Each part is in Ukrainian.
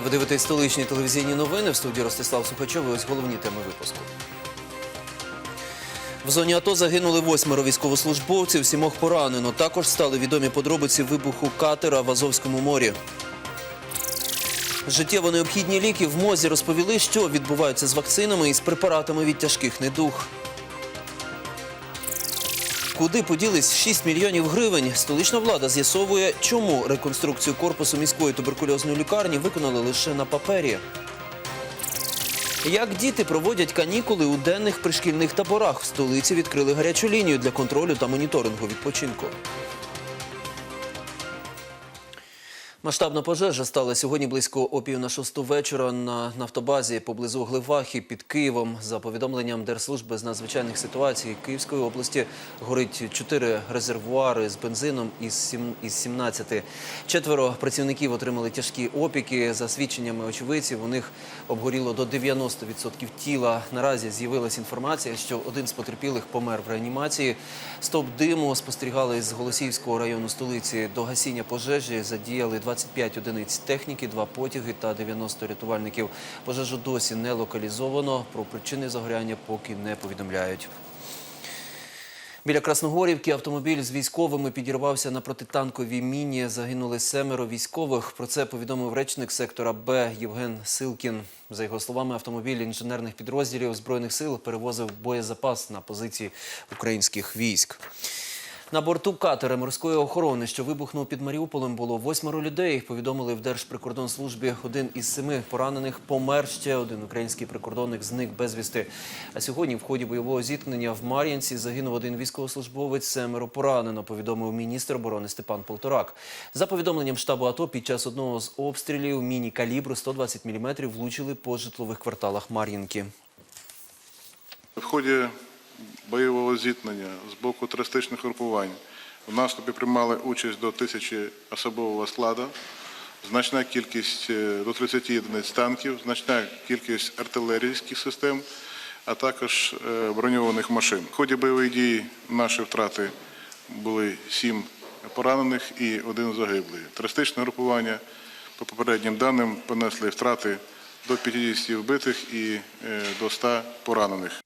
Вітаю, ви дивитесь столичні телевізійні новини. В студії Ростислав Сухачов. І Ось головні теми випуску. В зоні АТО загинули восьмеро військовослужбовців, сімох поранено. Також стали відомі подробиці вибуху катера в Азовському морі. Життєво необхідні ліки в МОЗі розповіли, що відбувається з вакцинами і з препаратами від тяжких недуг. Куди поділись 6 мільйонів гривень? Столична влада з'ясовує, чому реконструкцію корпусу міської туберкульозної лікарні виконали лише на папері. Як діти проводять канікули у денних пришкільних таборах? В столиці відкрили гарячу лінію для контролю та моніторингу відпочинку. Масштабна пожежа стала сьогодні близько о пів на шосту вечора на нафтобазі поблизу Гливахи під Києвом. За повідомленням Держслужби з надзвичайних ситуацій Київської області горить чотири резервуари з бензином із сім- 17. Четверо працівників отримали тяжкі опіки. За свідченнями очевидців, у них обгоріло до 90% тіла. Наразі з'явилася інформація, що один з потерпілих помер в реанімації. Стоп диму спостерігали з Голосіївського району столиці. До гасіння пожежі задіяли 25 одиниць техніки, два потяги та 90 рятувальників. Пожежу досі не локалізовано. Про причини загоряння поки не повідомляють. Біля Красногорівки автомобіль з військовими підірвався на протитанковій міні. Загинули семеро військових. Про це повідомив речник сектора Б Євген Силкін. За його словами, автомобіль інженерних підрозділів збройних сил перевозив боєзапас на позиції українських військ. На борту катера морської охорони, що вибухнув під Маріуполем, було восьмеро людей. Повідомили в Держприкордонслужбі. Один із семи поранених помер. Ще один український прикордонник зник безвісти. А сьогодні, в ході бойового зіткнення в Мар'янці, загинув один військовослужбовець. Семеро поранено. Повідомив міністр оборони Степан Полторак. За повідомленням штабу АТО, під час одного з обстрілів міні калібру 120 мм влучили по житлових кварталах Мар'їнки. В ході бойового зіткнення з боку терористичних групувань в наступі приймали участь до тисячі особового складу, значна кількість е, до 30 одиниць танків, значна кількість артилерійських систем, а також е, броньованих машин. В ході бойових дій наші втрати були сім поранених і один загиблий. Терористичне групування, по попереднім даним, понесли втрати до 50 вбитих і е, до 100 поранених.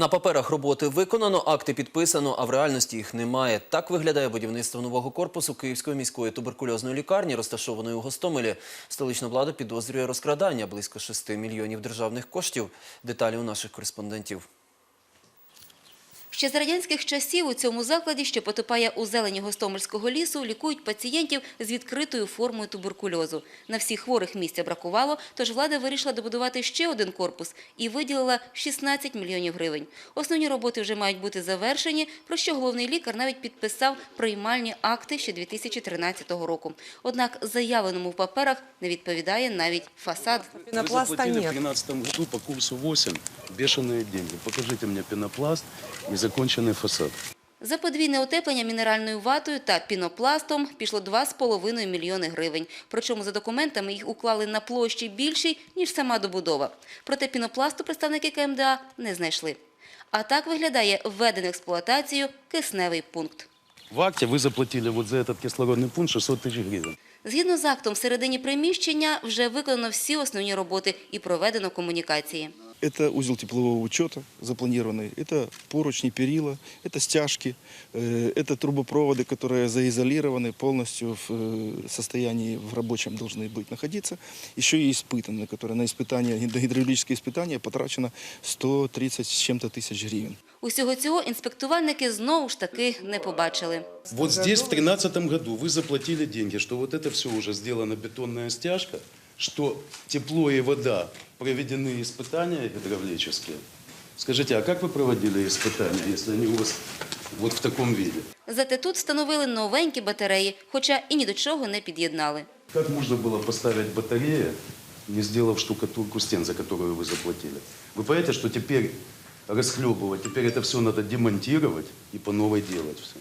На паперах роботи виконано, акти підписано, а в реальності їх немає. Так виглядає будівництво нового корпусу Київської міської туберкульозної лікарні, розташованої у Гостомелі. Столична влада підозрює розкрадання близько 6 мільйонів державних коштів. Деталі у наших кореспондентів. Ще з радянських часів у цьому закладі, що потопає у зелені Гостомельського лісу, лікують пацієнтів з відкритою формою туберкульозу. На всіх хворих місця бракувало, тож влада вирішила добудувати ще один корпус і виділила 16 мільйонів гривень. Основні роботи вже мають бути завершені, про що головний лікар навіть підписав приймальні акти ще 2013 року. Однак заявленому в паперах не відповідає навіть фасад. Пенопласта заплатили нет. в 2013 году по курсу 8 бешеные деньги. Покажите мне пенопласт законченный фасад. За подвійне утеплення мінеральною ватою та пінопластом пішло 2,5 мільйони гривень. Причому за документами їх уклали на площі більшій, ніж сама добудова. Проте пінопласту представники КМДА не знайшли. А так виглядає введений в експлуатацію кисневий пункт. В акте вы заплатили вот за этот кислородный пункт 600 тысяч гривен. Згідно з актом, всередині приміщення вже виконано всі основні роботи і проведено комунікації. Это узел теплового учета запланированный, это поручни, перила, это стяжки, э, это трубопроводы, которые заизолированы полностью в э, состоянии в рабочем должны быть находиться. Еще и испытаны, которые на испытания, на гидравлические испытания потрачено 130 с чем-то тысяч гривен. Усього цього інспектувальники знову ж таки не побачили. Вот здесь в 2013 году вы заплатили деньги, что вот это все уже сделана бетонная стяжка, что тепло и вода проведены испытания гидравлические. Скажите, а как вы проводили испытания, если они у вас вот в таком виде? Зате тут встановили новенькі батареї, хоча і ні до чого не під'єднали. Как можно было поставить батареи, не сделав штукатурку стен, за которую вы заплатили? Вы понимаете, что теперь расхлебывать, теперь это все надо демонтировать и по новой делать все?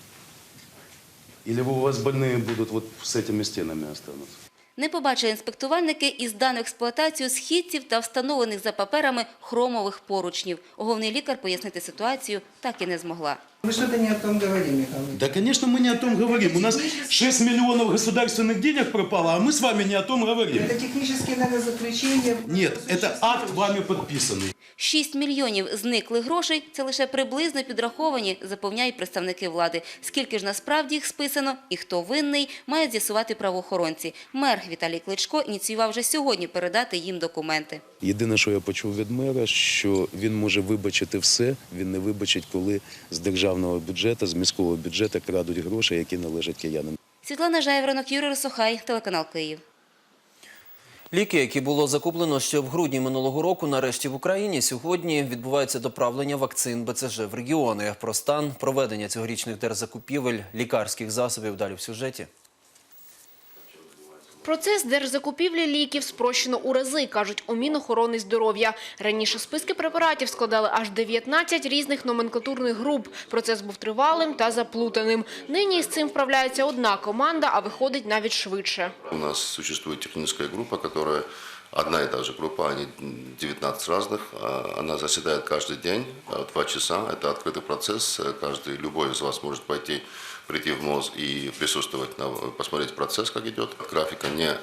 Или вы, у вас больные будут вот с этими стенами останутся? Не побачили інспектувальники і здану експлуатацію східців та встановлених за паперами хромових поручнів. Головний лікар пояснити ситуацію так і не змогла. Мы что-то не о том говорим, Михаил. Да, конечно, мы не о том говорим. У нас 6 миллионов государственных денег пропало, а мы с вами не о том говорим. Это технические, наверное, заключения. Нет, это акт вами подписанный. 6 мільйонів зниклих грошей – це лише приблизно підраховані, запевняють представники влади. Скільки ж насправді їх списано і хто винний, мають з'ясувати правоохоронці. Мер Віталій Кличко ініціював вже сьогодні передати їм документи. Єдине, що я почув від мера, що він може вибачити все, він не вибачить, коли з державного бюджету, з міського бюджету крадуть гроші, які належать киянам. Світлана Жайворонок, Юрій Росохай, телеканал Київ. Ліки, які було закуплено ще в грудні минулого року, нарешті в Україні, сьогодні відбувається доправлення вакцин БЦЖ в регіони. Про стан проведення цьогорічних держзакупівель лікарських засобів далі в сюжеті. Процес держзакупівлі ліків спрощено у рази, кажуть у Мінохорони здоров'я. Раніше списки препаратів складали аж 19 різних номенклатурних груп. Процес був тривалим та заплутаним. Нині з цим вправляється одна команда, а виходить навіть швидше. У нас существует технічна група, которая одна и та же группа, они 19 разных. а, Она заседает каждый день, а, два часа. Это открытый процесс. Каждый, любой из вас может пойти, прийти в МОЗ и присутствовать, на, посмотреть процесс, как идет. От графика не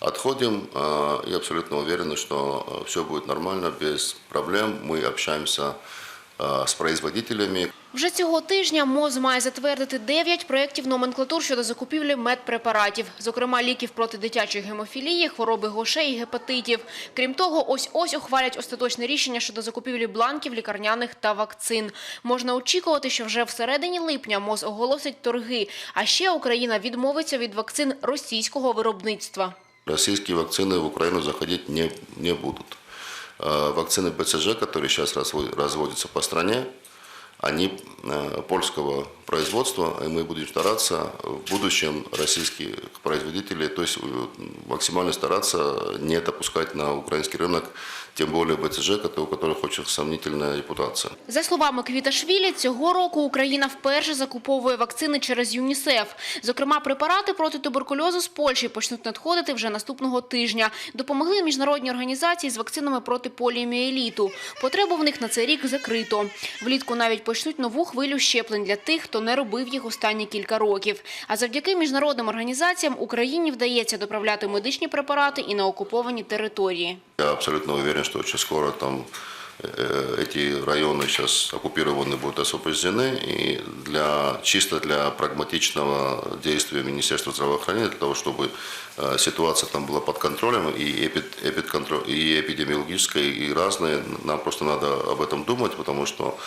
отходим а, и абсолютно уверены, что все будет нормально, без проблем. Мы общаемся с производителями, Вже цього тижня МОЗ має затвердити 9 проєктів номенклатур щодо закупівлі медпрепаратів, зокрема ліків проти дитячої гемофілії, хвороби гошей і гепатитів. Крім того, ось-ось ухвалять остаточне рішення щодо закупівлі бланків, лікарняних та вакцин. Можна очікувати, що вже всередині липня МОЗ оголосить торги, а ще Україна відмовиться від вакцин російського виробництва. Российские вакцины в Украину заходить не, не будут. Э, Вакцины БЦЖ, которые сейчас разво- разводятся по стране, они э, польского производства, и мы будем стараться в будущем российских производителей, то есть э, максимально стараться не допускать на украинский рынок, тем более БЦЖ, у которых очень сомнительная репутация. За словами Квіташвілі, цього року Україна вперше закуповує вакцини через ЮНІСЕФ. Зокрема, препарати проти туберкульозу з Польщі почнуть надходити вже наступного тижня. Допомогли міжнародні організації з вакцинами проти поліомієліту. Потребу в них на цей рік закрито. Влітку навіть почнуть нову хвилю щеплень для тих, хто не робив їх останні кілька років. А завдяки міжнародним організаціям Україні вдається доправляти медичні препарати і на окуповані території. Я абсолютно уверен, что очень скоро там э, эти районы сейчас оккупированы будут освобождены. И для, чисто для прагматичного действия Министерства здравоохранения, для того, чтобы э, ситуация там была под контролем, и, эпид- эпидконтро- и эпидемиологическая, и разные, нам просто надо об этом думать, потому что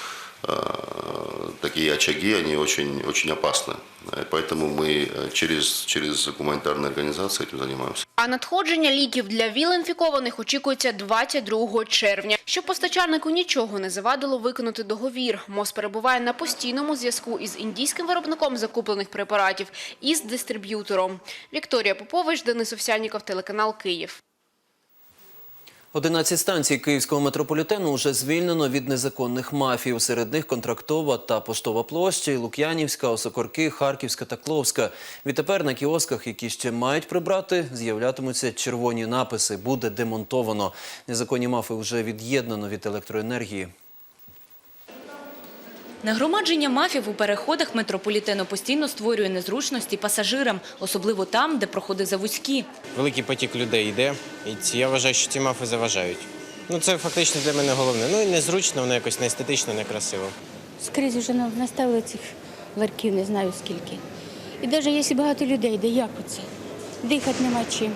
э, такие очаги, они очень, очень опасны. Э, Поэтому мы э, через, через гуманитарные организации этим занимаемся. А надходження ліків для ВІЛ-інфікованих очікується 22 червня. Щоб постачальнику нічого не завадило виконати договір. МОЗ перебуває на постійному зв'язку із індійським виробником закуплених препаратів і з дистриб'ютором. Вікторія Попович, Денис Овсянніков, телеканал Київ. 11 станцій київського метрополітену вже звільнено від незаконних мафій. Серед них Контрактова та Поштова площа, Лук'янівська, Осокорки, Харківська та Кловська. Відтепер на кіосках, які ще мають прибрати, з'являтимуться червоні написи. Буде демонтовано. Незаконні мафи вже від'єднано від електроенергії. Нагромадження мафів у переходах метрополітену постійно створює незручності пасажирам, особливо там, де проходи завузькі. великий потік людей йде, і ці- я вважаю, що ці мафи заважають. Ну це фактично для мене головне. Ну і незручно, воно якось не естетично, не красиво. Скрізь вже на- наставили цих ларків, не знаю скільки. І навіть якщо багато людей, де як оце? Дихати нема чим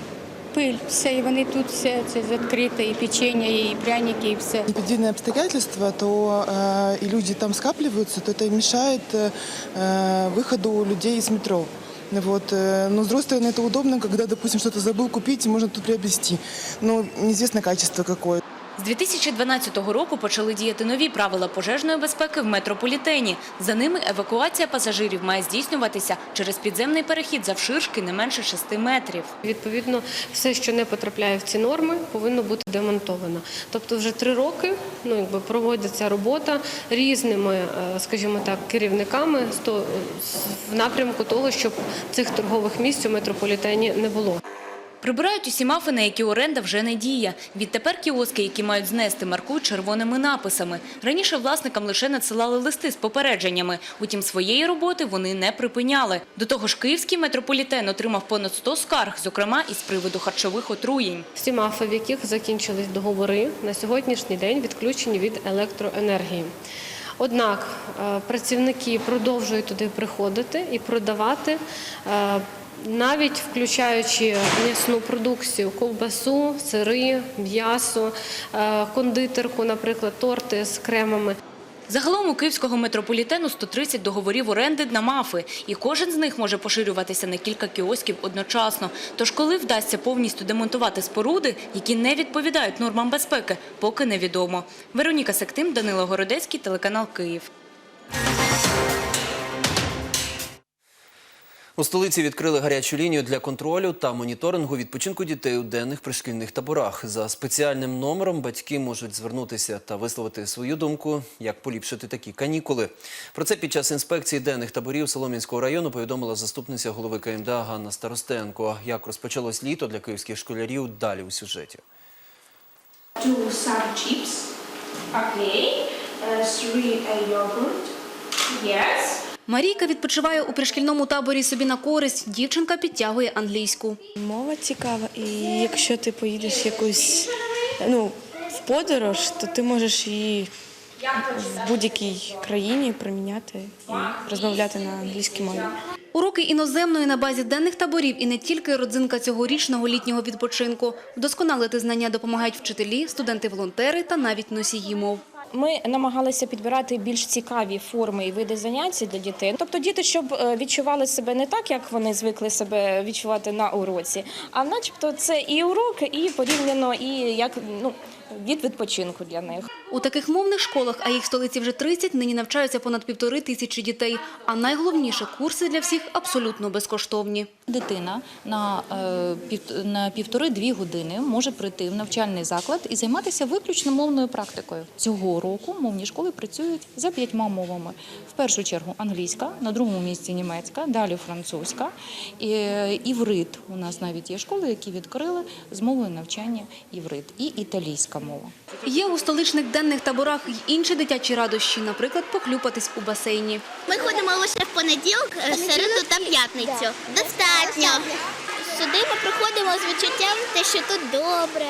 Пиль, все, і вони тут все це відкрите, і печення, і пряники, і все. непредвиденные обстоятельства, то э, и люди там скапливаются, то это мешает э, выходу людей из метро. Вот. э, Но с другой стороны, это удобно, когда, допустим, что-то забыл купить, и можно тут приобрести. Но неизвестно качество какое. З 2012 року почали діяти нові правила пожежної безпеки в метрополітені. За ними евакуація пасажирів має здійснюватися через підземний перехід завширшки не менше 6 метрів. Відповідно, все, що не потрапляє в ці норми, повинно бути демонтовано. Тобто, вже три роки ну якби проводиться робота різними, е, скажімо так, керівниками в напрямку того, щоб цих торгових місць у метрополітені не було. Прибирають усі мафи, на які оренда вже не діє. Відтепер кіоски, які мають знести, маркують червоними написами. Раніше власникам лише надсилали листи з попередженнями. Утім, своєї роботи вони не припиняли. До того ж, київський метрополітен отримав понад 100 скарг, зокрема із приводу харчових отруєнь. Всі мафи, в яких закінчились договори, на сьогоднішній день відключені від електроенергії. Однак е, працівники продовжують туди приходити і продавати, е, навіть включаючи м'ясну продукцію, ковбасу, сири, м'ясо, е, кондитерку, наприклад, торти з кремами. Загалом у київського метрополітену 130 договорів оренди на мафи, і кожен з них може поширюватися на кілька кіосків одночасно. Тож коли вдасться повністю демонтувати споруди, які не відповідають нормам безпеки, поки невідомо. Вероніка Сектим, Данило Городецький, телеканал Київ. У столиці відкрили гарячу лінію для контролю та моніторингу відпочинку дітей у денних пришкільних таборах. За спеціальним номером батьки можуть звернутися та висловити свою думку, як поліпшити такі канікули. Про це під час інспекції денних таборів Солом'янського району повідомила заступниця голови КМДА Ганна Старостенко. Як розпочалось літо для київських школярів, далі у сюжеті. two some chips. Okay. Uh, uh. Марійка відпочиває у пришкільному таборі собі на користь. Дівчинка підтягує англійську. Мова цікава, і якщо ти поїдеш якусь ну, в подорож, то ти можеш її в будь-якій країні приміняти і розмовляти на англійській мові. Уроки іноземної на базі денних таборів і не тільки родзинка цьогорічного літнього відпочинку. Вдосконалити знання допомагають вчителі, студенти-волонтери та навіть носії мов. Ми намагалися підбирати більш цікаві форми і види занять для дітей. Тобто діти, щоб е, відчували себе не так, як вони звикли себе відчувати на уроці, а начебто це і уроки, і порівняно, і як ну від відпочинку для них. У таких мовних школах, а їх в столиці вже 30, нині навчаються понад півтори тисячі дітей. А найголовніше – курси для всіх абсолютно безкоштовні. Дитина на, е, на півтори-дві години може прийти в навчальний заклад і займатися виключно мовною практикою. Цього року мовні школи працюють за п'ятьма мовами. В першу чергу англійська, на другому місці німецька, далі французька. І, іврит. У нас навіть є школи, які відкрили з мовою навчання іврит. І італійська мова. Є у столичних денних таборах й інші дитячі радощі, наприклад, поклюпатись у басейні. Ми ходимо лише в понеділок, е, середу та п'ятницю. Достатньо. Сюди ми приходимо з відчуттям, те, що тут добре.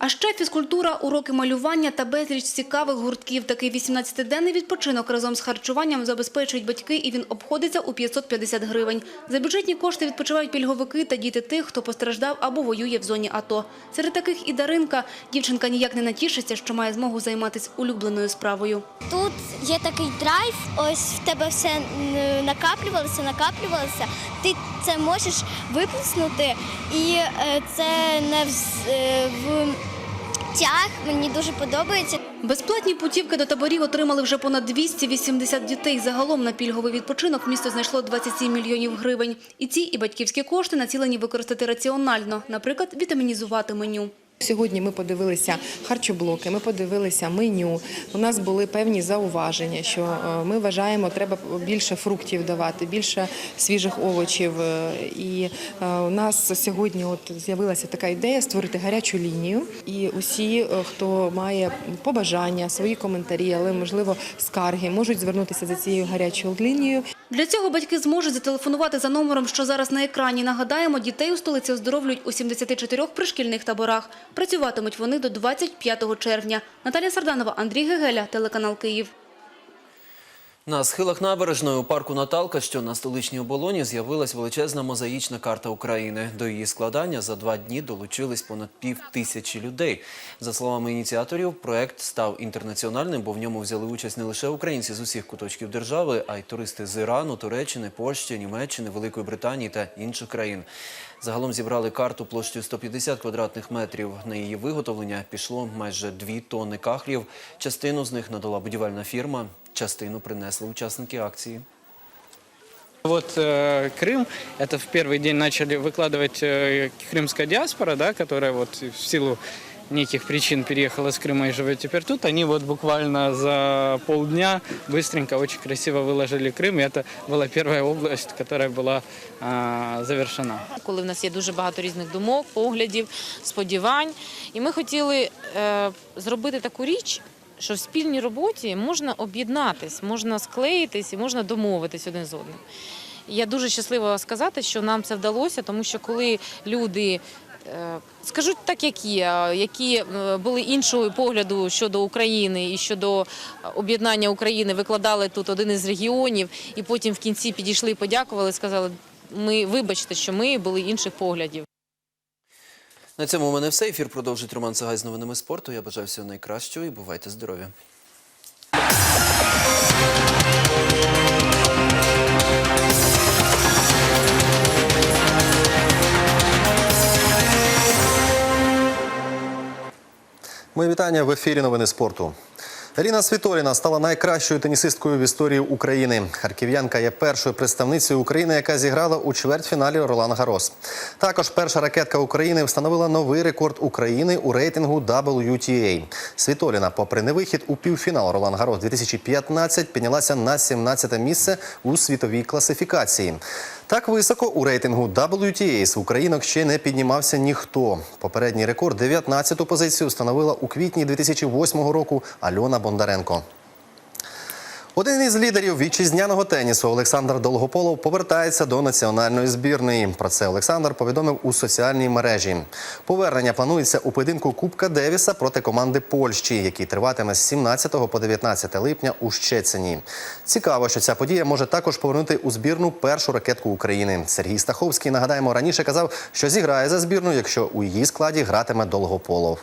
А ще фізкультура, уроки малювання та безліч цікавих гуртків. Такий 18-денний відпочинок разом з харчуванням забезпечують батьки, і він обходиться у 550 гривень. За бюджетні кошти відпочивають пільговики та діти тих, хто постраждав або воює в зоні АТО. Серед таких і Даринка. Дівчинка ніяк не натішиться, що має змогу займатися улюбленою справою. Тут є такий драйв, ось в тебе все накаплювалося, накаплювалося. Ти це можеш виплеснути, і е, це не в, тяг. Мені дуже подобається. Безплатні путівки до таборів отримали вже понад 280 дітей. Загалом на пільговий відпочинок місто знайшло 27 мільйонів гривень. І ці, і батьківські кошти націлені використати раціонально, наприклад, вітамінізувати меню. Сьогодні ми подивилися харчоблоки, ми подивилися меню. У нас були певні зауваження, що е, ми вважаємо, треба більше фруктів давати, більше свіжих овочів. Е, І е, у нас сьогодні от з'явилася така ідея створити гарячу лінію. І усі, хто має побажання, свої коментарі, але можливо скарги, можуть звернутися за цією гарячою лінією. Для цього батьки зможуть зателефонувати за номером, що зараз на екрані. Нагадаємо, дітей у столиці оздоровлюють у 74 пришкільних таборах. Працюватимуть вони до 25 червня. Наталія Сарданова, Андрій Гегеля, телеканал Київ. На схилах набережної у парку Наталка, що на столичній оболоні, з'явилась величезна мозаїчна карта України. До її складання за два дні долучились понад пів тисячі людей. За словами ініціаторів, проект став інтернаціональним, бо в ньому взяли участь не лише українці з усіх куточків держави, а й туристи з Ірану, Туреччини, Польщі, Німеччини, Великої Британії та інших країн. Загалом зібрали карту площею 150 квадратних метрів. На її виготовлення пішло майже дві тонни кахлів. Частину з них надала будівельна фірма, частину принесли учасники акції. Вот э, Крым, это в первый день начали выкладывать э, крымская диаспора, да, которая вот в силу неких причин переехал из Крыма и живет теперь тут, они вот буквально за полдня быстренько, очень красиво выложили Крым. И это была первая область, которая была а, завершена. коли в нас є дуже багато різних думок, поглядів, сподівань. І ми хотіли е, зробити таку річ, що в спільній роботі можна об'єднатись, можна склеїтись і можна домовитись один з одним. Я дуже щаслива сказати, що нам це вдалося, тому що коли люди. е, Скажуть так, як є, які е, були іншого погляду щодо України і щодо об'єднання України, викладали тут один із регіонів, і потім в кінці підійшли, подякували, сказали, ми вибачте, що ми були інших поглядів. На цьому у мене все. Ефір продовжить Роман Сагай з новинами спорту. Я бажаю всього найкращого і бувайте здорові. Мої вітання в ефірі новини спорту. Еліна Світоліна стала найкращою тенісисткою в історії України. Харків'янка є першою представницею України, яка зіграла у чвертьфіналі Ролан Гарос. Також перша ракетка України встановила новий рекорд України у рейтингу WTA. Світоліна, попри невихід у півфінал Ролан Гарос 2015, піднялася на 17 місце у світовій класифікації. Так високо у рейтингу WTA з українок ще не піднімався ніхто. Попередній рекорд 19-ту позицію встановила у квітні 2008 року Альона Бондаренко. Один із лідерів вітчизняного тенісу Олександр Долгополов повертається до національної збірної. Про це Олександр повідомив у соціальній мережі. Повернення планується у поєдинку Кубка Девіса проти команди Польщі, який триватиме з 17 по 19 липня у Щецині. Цікаво, що ця подія може також повернути у збірну першу ракетку України. Сергій Стаховський, нагадаємо, раніше казав, що зіграє за збірну, якщо у її складі гратиме Долгополов.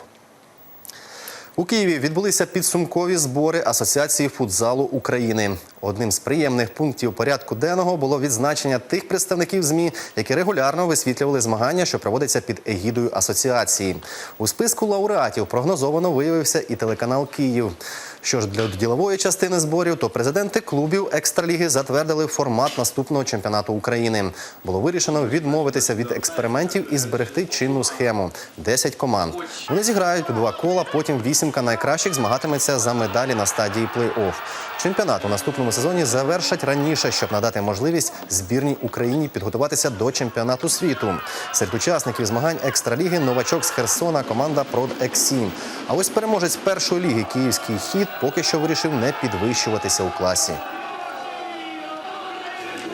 У Києві відбулися підсумкові збори Асоціації футзалу України. Одним з приємних пунктів порядку денного було відзначення тих представників ЗМІ, які регулярно висвітлювали змагання, що проводяться під егідою асоціації. У списку лауреатів прогнозовано виявився і телеканал Київ. Що ж для ділової частини зборів, то президенти клубів екстраліги затвердили формат наступного чемпіонату України. Було вирішено відмовитися від експериментів і зберегти чинну схему 10 команд. Вони зіграють у два кола. Потім вісімка найкращих змагатиметься за медалі на стадії плей-офф. Чемпіонат у наступному сезоні завершать раніше, щоб надати можливість збірній Україні підготуватися до чемпіонату світу. Серед учасників змагань екстраліги новачок з Херсона команда Прод Ексім. А ось переможець першої ліги Київський хід поки що вирішив не підвищуватися у класі.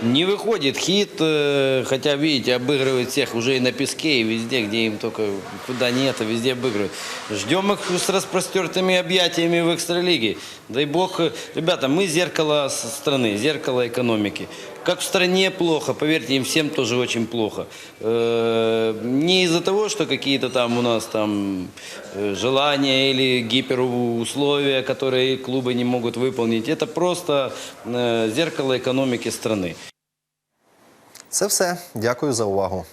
Не выходит хит, э, хотя, видите, обыгрывает всех уже и на песке, и везде, где им только куда нет, а везде обыгрывают. Ждем их с распростертыми объятиями в экстралиге. Дай бог, э, ребята, мы зеркало с- страны, зеркало экономики. Как в стране плохо, поверьте, им всем тоже очень плохо. Э, Не из-за того, что какие-то там у нас там э, желания или гиперусловия, которые клубы не могут выполнить. Это просто э, зеркало экономики страны. Це все. Дякую за увагу.